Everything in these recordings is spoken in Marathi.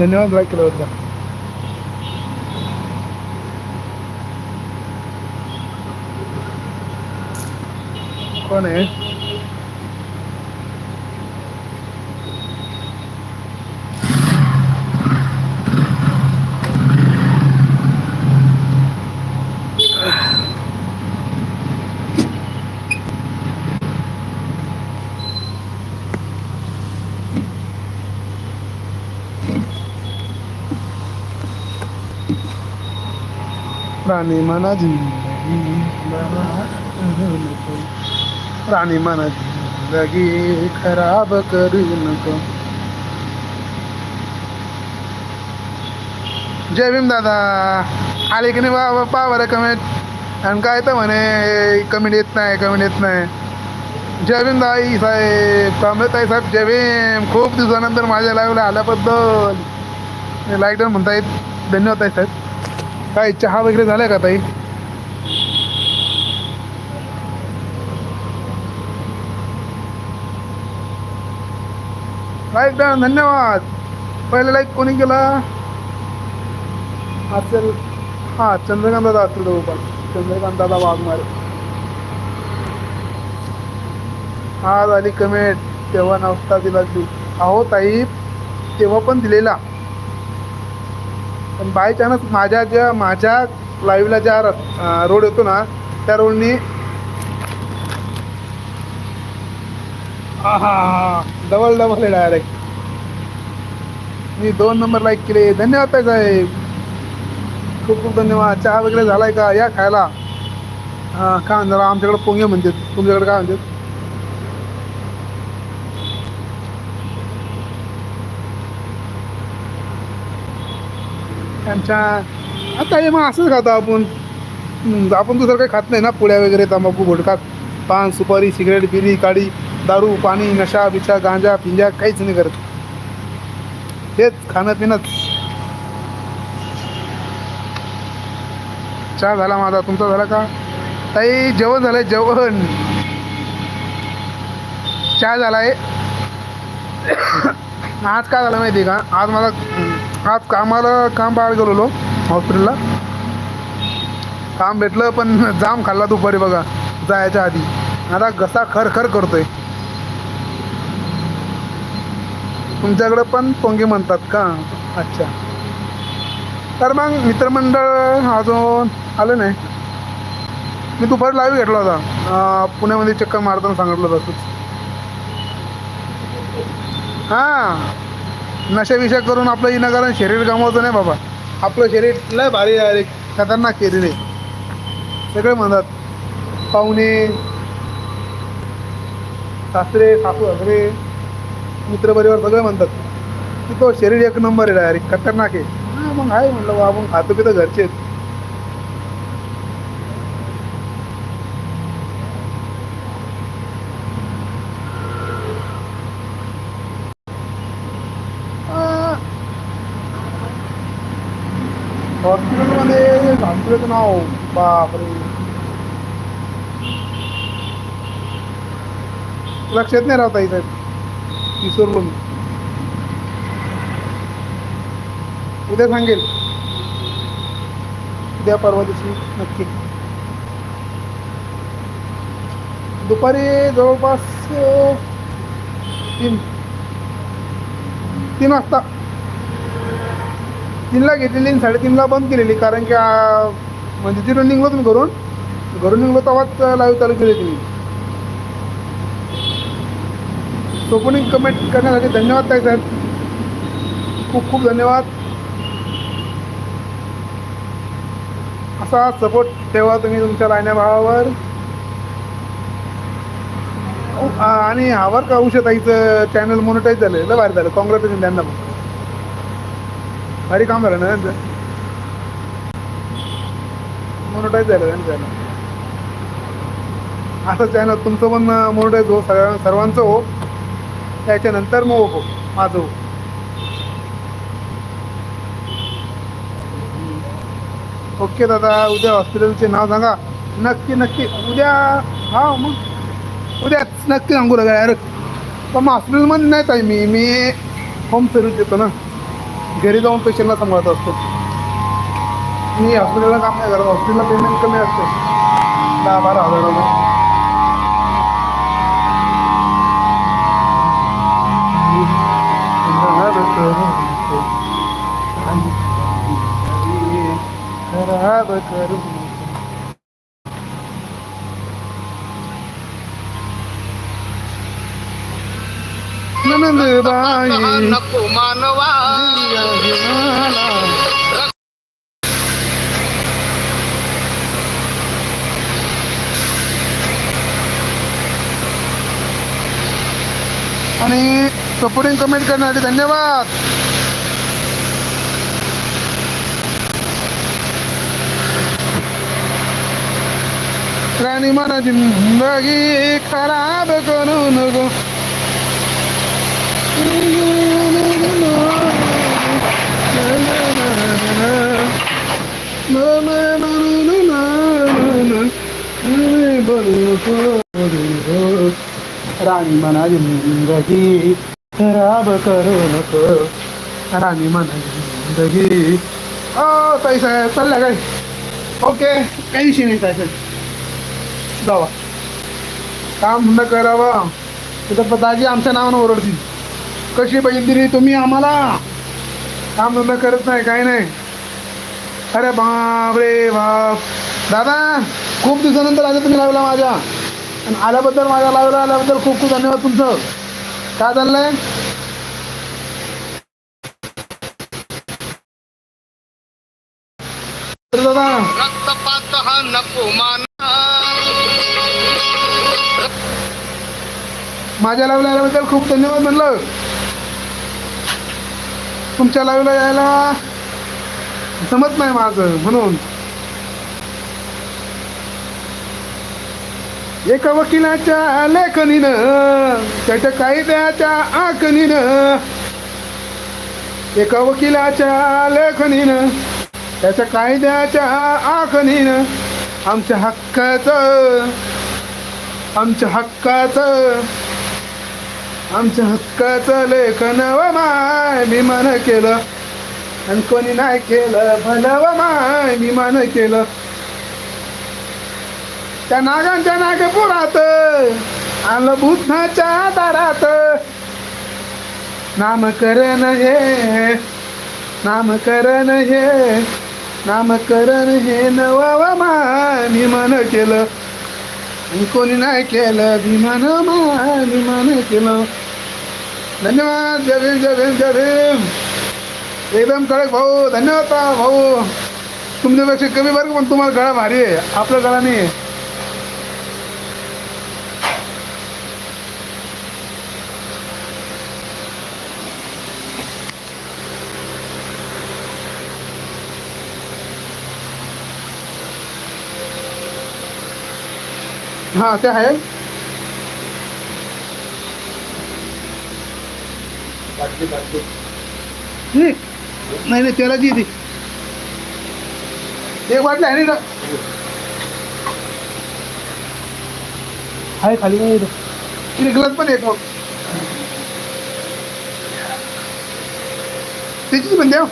धन्यवाद लाईक केल्याबद्दल. कोण आहे? प्राणी मना जिंदगी मना जिंदगी खराब करू नको. जय भीम दादा. आले की नाही बा पा बरं कमेंट. आणि काय तर म्हणे कमेंट येत नाही कमेंट येत नाही. जय भीम दाई साहेब तांबेताई साहेब जय भीम. खूप दिवसानंतर माझ्या लाईव्हला आल्याबद्दल. लाईक डाऊन म्हणता येत धन्यवाद आहे साहेब. काय चहा वगैरे झालाय का ताई? लाईक डाऊन धन्यवाद. पहिले लाईक कोणी केला? असेल. हां चंद्रकांत दादा असतील जवळपास चंद्रकांत दादा वाघमारे. आज आली कमेंट तेव्हा नव्हता दिला तू अहो ताई तेव्हा पण दिलेला. पण बाय चान्स माझ्या ज्या माझ्या लाईव्हला ज्या रोड येतो ना त्या रोडनी हा डबल डबल आहे डायरेक्ट मी दोन नंबर लाईक केले. धन्यवाद ताई साहेब. खूप खूप धन्यवाद. चहा वगैरे झालाय का? या खायला. हां काय जरा आमच्याकडे पोंगे म्हणतात. तुमच्याकडे काय म्हणतात? त्यांच्या आता हे मग असंच खातो आपण. आपण दुसरं काही खात नाही ना पुड्या वगैरे तंबाखू गुटखा पान सुपारी सिगरेट बिरी काडी दारू पाणी नशा बिशा गांजा पिंजा काहीच नाही करत. हेच खाणं पिणंच. चहा झाला माझा तुमचा झाला का? ताई जेवण झालंय जेवण. चहा झालाय. आज काय झालं माहिती आहे का? आज मला आज कामाला काम बाहेर गेलो हॉस्पिटलला. काम भेटलं पण जाम खाल्ला दुपारी बघा जायच्या आधी. आता घसा खर खर करतोय. तुमच्याकडे पण पोंगे म्हणतात का? अच्छा. तर मग मित्रमंडळ अजून आलं नाही. मी दुपारी लाईव्ह घेतला होता. पुण्यामध्ये चक्कर मारताना सांगितलं तसंच हां. नशाविषय करून आपलं इनाकारण शरीर गमावतं नाही बाबा. आपलं शरीर लय भारी आहे खतरनाक शरीर आहे. सगळे म्हणतात पाहुणे सासरे सासू मित्र मित्रपरिवार सगळे म्हणतात की तो शरीर एक नंबर आहे डायरेक्ट खतरनाक आहे. हां मग आहे म्हणलं बा आपण खातो पितो घरचे. हॉस्पिटलचं नाव बापरे लक्षात नाही राहता इथे. विसरलो मी उद्या सांगेल. उद्या परवा दिवशी नक्की. दुपारी जवळपास तीन. तीन वाजता. तीनला घेतलेली आणि साडेतीनला बंद केलेली. कारण की म्हणजे तिथून निघलो तुम्ही घरून. घरून निघलो तेव्हाच लाईव्ह चालू केली तुम्ही सोपणी कमेंट करण्यासाठी धन्यवाद ताई साहेब. खूप खूप धन्यवाद. असा सपोर्ट ठेवा तुम्ही तुमच्या लाईन्या भावावर. आणि हावर का औषधाईचं चॅनल मोनिटाईज झालं लय भारी झालं. काँग्रेस त्यांना पण. भारी काम झालं ना त्यांचं मोनोटाईज झालं त्यांचं चॅनल असं चॅनल तुमचं पण मोनोटाईज हो सगळ्या सर्वांचं हो. त्याच्यानंतर मग हो माझं हो. ओके दादा उद्या हॉस्पिटलचे नाव सांगा. नक्की नक्की. उद्या हा मग. उद्याच नक्की सांगू लागेल अरे पण मग हॉस्पिटलमध्ये नाही ताई मी मी होम सर्विस देतो ना. घरी जाऊन पेशंटला सांभाळत असतो. मी हॉस्पिटलला काम नाही करत. हॉस्पिटलला पेमेंट कमी असते. दहा बारा हजार रुपये खराब करू नंद बाई नको मानवा. आणि सपोर्टिंग कमेंट करण्यासाठी धन्यवाद. राणी मला जिंदगी खराब करू नको. राणी म्हणा जिंदगी खराब करू नको. राणी म्हणा जिंदगी. ओ ताई साहेब चालला काय? ओके काही विषय नाही ताई साहेब. जावा. काम धंदा करावा. तिथं दाजी आमच्या नावानं ओरडतील. कशी पाहिजे दिली तुम्ही आम्हाला? काम धंदा करत नाही काही नाही. अरे बाप रे बाप. दादा खूप दिवसानंतर आता तुम्ही लावला माझ्या. आणि आल्याबद्दल माझ्या लावला आल्याबद्दल खूप खूप धन्यवाद तुमचं. काय चाललंय? दादा रक्तपात हा नको माझ्या लाईव्हला यायल्याबद्दल खूप धन्यवाद म्हणलं. तुमच्या लाईव्हला यायला जमत नाही माझं म्हणून. एका वकिलाच्या लेखनीनं त्याच्या कायद्याच्या आखणीनं एका वकिलाच्या लेखनीनं त्याच्या कायद्याच्या आखणीनं आमच्या हक्काचं आमच्या हक्काचं आमच्या हक्काचं लेखन व माय मी मन केलं. आणि कोणी नाही केलं भलं व माय मी मन केलं. त्या नागांच्या नागपुरात आलं बुद्धाच्या दारात नामकरण हे नामकरण हे नामकरण हे नव माय मी मन केलं. आणि कोणी नाही केलं विमान मान विमान केलं. धन्यवाद जय भीम जय भीम जय भीम। एकदम कडक भाऊ धन्यवाद भाऊ। तुमच्यापेक्षा कमी बरं पण तुम्हाला गळा भारी आहे आपल्या गळा नाही हां ते आहे. नाही नाही त्याला ती ती एक वाटलं आहे ना आहे खाली नाही तिने ग्लास पण एक मग त्याचीच पण द्या.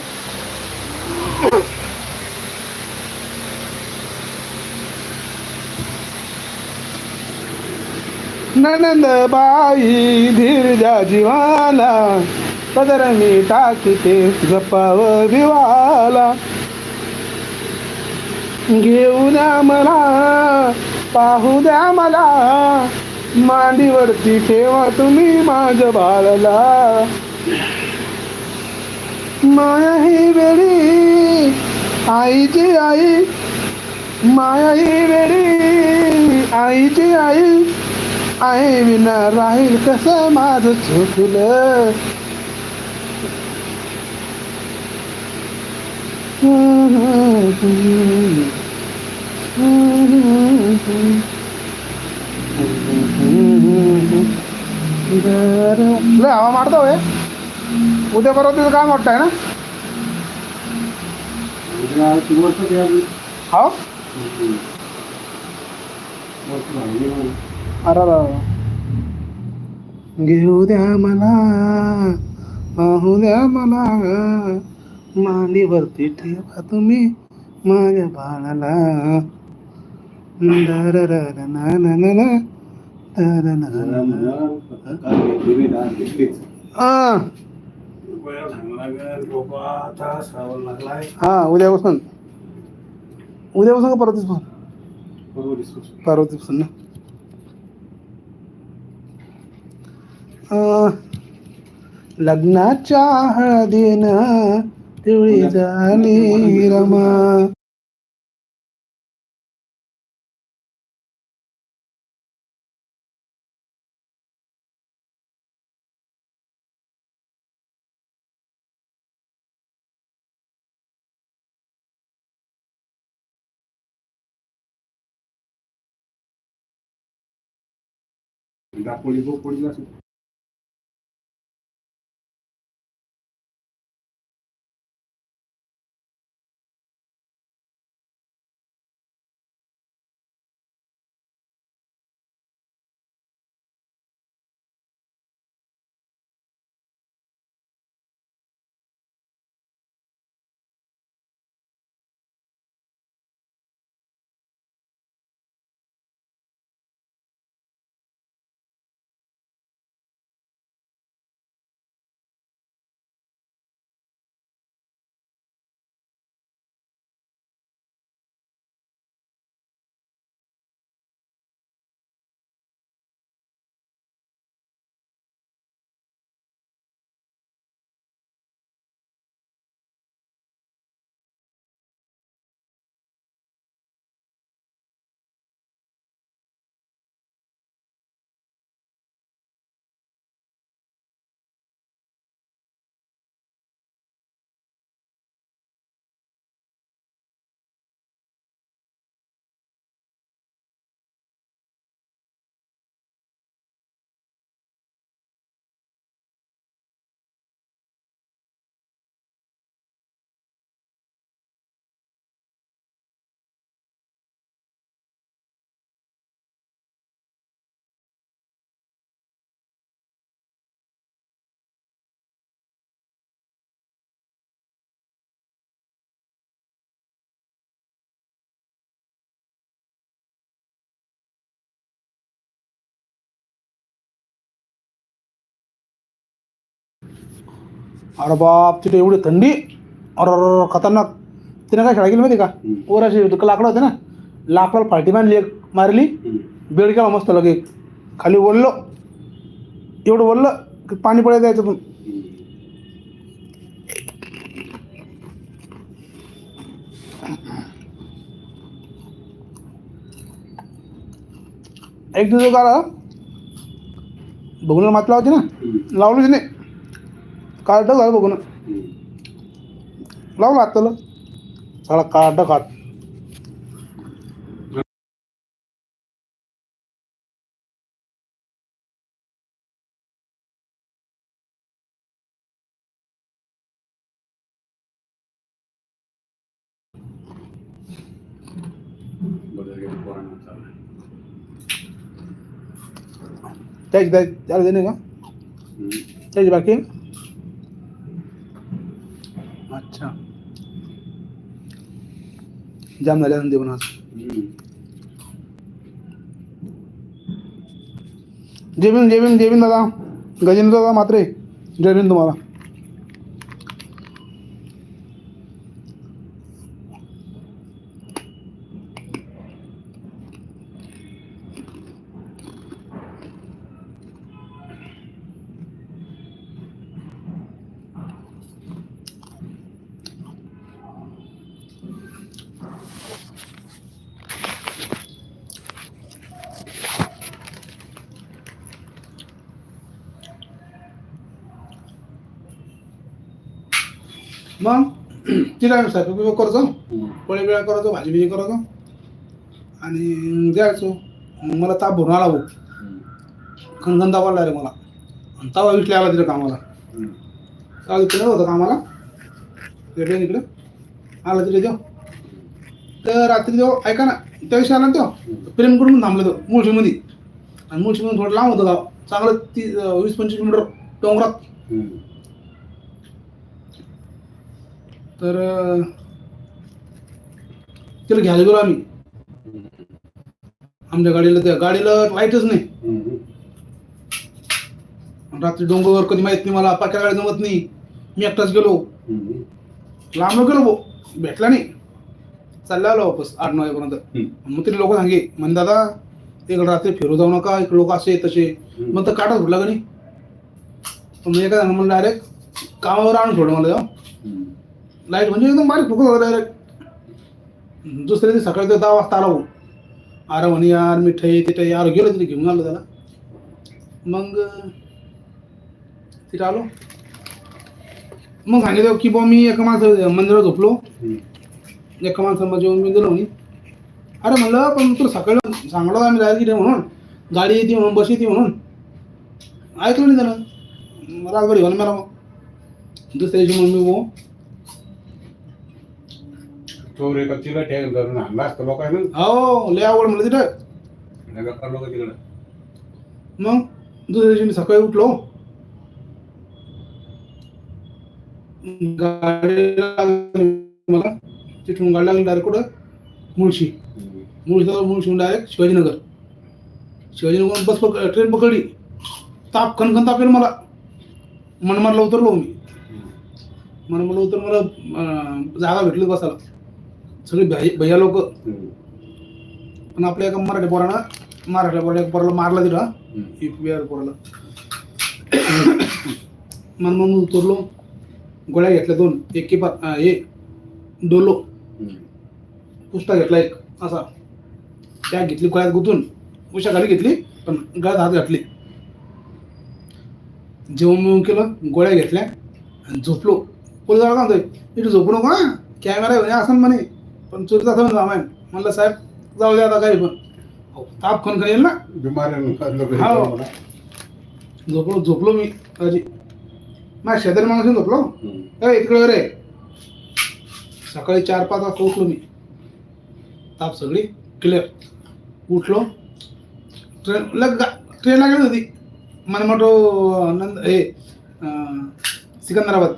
ननंद बाई धीरजा जीवाला. पदर मी टाकते गप्पाव विवाला घेऊ द्या मला पाहू द्या मला. मांडीवरती ठेवा तुम्ही माझ्या बाळाला. माया ही वेळी आईची आई. माया ही वेळी आईची आई. आई विना राहील कसं माझं चुकलं लय हवा मारतो हे उद्या परवा तुझं काय वाटत आहे ना? हो? अरे घेऊ द्या मला पाहू द्या मला. मांडीवरती ठेवा तुम्ही. माझ्या बाळाला. हा उद्यापासून उद्यापासून का परत दिवसापासून पार्वतीपासून ना. लग्नाच्या हळदीनं तेवढी झाली रमा अरे बाप तिथे एवढी थंडी? अरे खतरनाक. तिने काय शाळा केली माहिती का? वर अशी लाकडं होते ना लाकडाला फाटी मारली एक मारली. बेड केला मस्त लगे खाली ओढलं एवढं ओढलं की पाणी पडायचं याच्यातून एक दिवस आला बघून मात लावते ना. लावलीच नाही. कार्ड झालं बघून. लावलं आत्ताला सगळा कार्ड काढ. त्याची त्या- त्याला देणे का? त्याची बाकी आहे? अच्छा. जाम झाल्या देऊन आज. जय भीम जय भीम जय भीम दादा. गजेंद्र दादा मात्रे. जय भीम तुम्हाला. मग साहेब उपयोग करायचो पोळी बिळा करायचो भाजी बिजी करायचो आणि द्यायचो. मला ताप भरून आला भाऊ. खणखण ताप आला रे मला. आणि तवा विटले आला तिथे कामाला. तवा तिकडे होतं कामाला. तिकडे. इकडे आला तिथे देव तर रात्री देव ऐका ना त्या दिवशी आला ना तो. प्रेम करून थांबलं तो मुळशीमध्ये. आणि मुळशीमधून थोडं लांब होतं गाव. चांगलं ती वीस पंचवीस किलोमीटर डोंगरात. तर तिला घ्यायला गेलो आम्ही. आमच्या गाडीला त्या गाडीला लाईटच नाही. रात्री डोंगरवर कधी माहीत नाही मला पाक्या गाडी जमत नाही. मी एकटाच गेलो. लांब गेलो भाऊ. भेटला नाही. चालला आलो वापस आठ नऊ वाजेपर्यंत. मग तरी लोक सांगे म्हण दादा इकडे रात्री फिरू जाऊ नका इकडे लोक असे तसे. मग तर काटा फुटला का नाही? पण मी एका म्हणलं डायरेक्ट कामावर आणून सोडलं मला लाइट म्हणजे एकदम बारीक फुकत होता डायरेक्ट दुसऱ्या दिवशी सकाळी तर दहा वाजता आला हो. अरे म्हणे यार मिठाई तिथे यार गेलो तिथे घेऊन आलो त्याला. मग तिथे आलो. मग सांगितलं की बा मी एका माणसं मंदिरात झोपलो. एका माणसाला जेवण मी दिलं म्हणे. अरे म्हणलं पण तुला सकाळी सांगलो आम्ही जायला की म्हणून. गाडी येते म्हणून बस येते म्हणून. ऐकलं नाही त्यानं. रातभर घेऊन मला मग. दुसऱ्या दिवशी मग मी हो. चोर एका तिला ठेल धरून आणला असतं लोकांना. हो लय आवड म्हणलं तिथं. नका लोक तिकडं? मग? दुसऱ्या दिवशी मी सकाळी उठलो. गाडी लागली मला. तिथून गाडी लागली डायरेक्ट कुठं? मुळशी. मुळशी मुळशी डायरेक्ट शिवाजीनगर. शिवाजीनगर बस पक ट्रेन पकडली. ताप खनखन ताप येईल मला. मनमाडला उतरलो मी. मनमाडला उतर मला अं, जागा भेटली बसायला. सगळी भैया लोक. पण आपल्या एका मराठी पोरानं मराठी पोरा एका पोराला मारला तिथं. एक बिहार पोराला. मन म्हणून उतरलो. गोळ्या घेतल्या दोन. एक किपा हे डोलो. पुष्टा घेतला एक असा. त्या घेतली गळ्यात गुंतून. उशा खाली घेतली पण गळ्यात हात घातली. जेवण मिळून केलं गोळ्या घेतल्या आणि झोपलो. पोलीस काय म्हणतोय इथे झोपू नको हा. कॅमेरा असं म्हणे. पण चुकीचा असं रामायण म्हणलं साहेब जाऊ द्या आता काही पण. अहो, ताप खन येईल ना. लोक हो. झोपलो झोपलो मी अजी माझ्या शेजारी माणूस झोपलो ए इकडे रे. सकाळी चार पाच वाजता उठलो मी. ताप सगळी क्लिअर उठलो. ट्रेन लग ट्रेन लागली होती. मनमोटो नंद हे अं, सिकंदराबाद.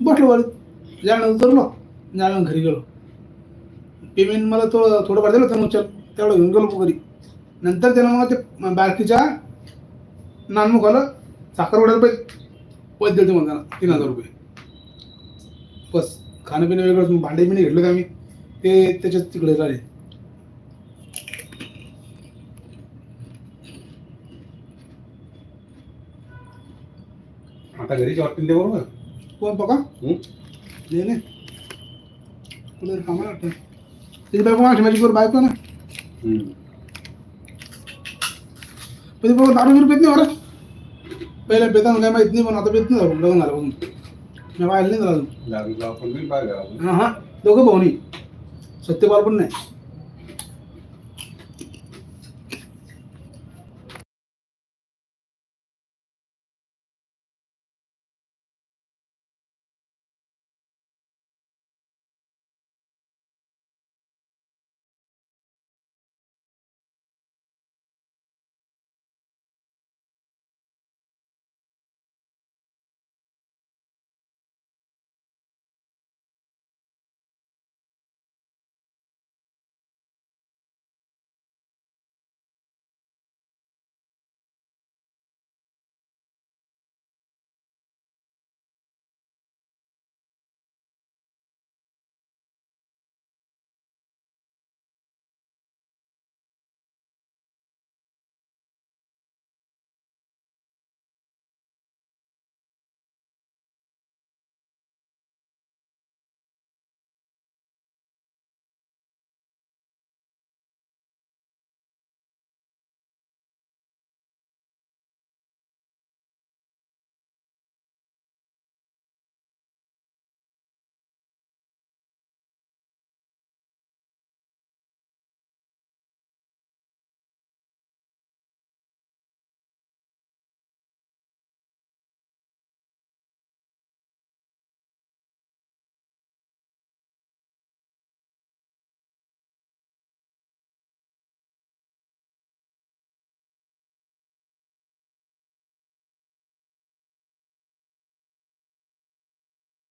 बसलो बरं जाणं उतरलो. जाणं घरी गेलो. पेमेंट मला तो थोडंफार दिलं होतं मुचल. तेवढं घेऊन गेलो घरी नंतर त्यानं मग ते बारकीच्या नानमुखाला साखर वड्याला रुपये पैसे दिले मला तीन हजार रुपये. बस खाणं पिणं वेगळं भांडे बिणे घेतले आम्ही. ते त्याच्यात तिकडे राहिले आता घरीच वाटतील ते बरोबर? कोण बघा? नाही नाही तुला कामाला वाटतं. तिची बायको माझी माझी बरोबर बायको ना. पण ती बरोबर दारू पेत नाही बरं पहिल्या पेताना काय माहीत नाही पण आता पेत नाही झालं लग्न झालं मी पाहिलं नाही झालं दारू लाव पण नाही बाहेर घरातून. हा हा दोघं भाऊनी. सत्यपाल पण नाही.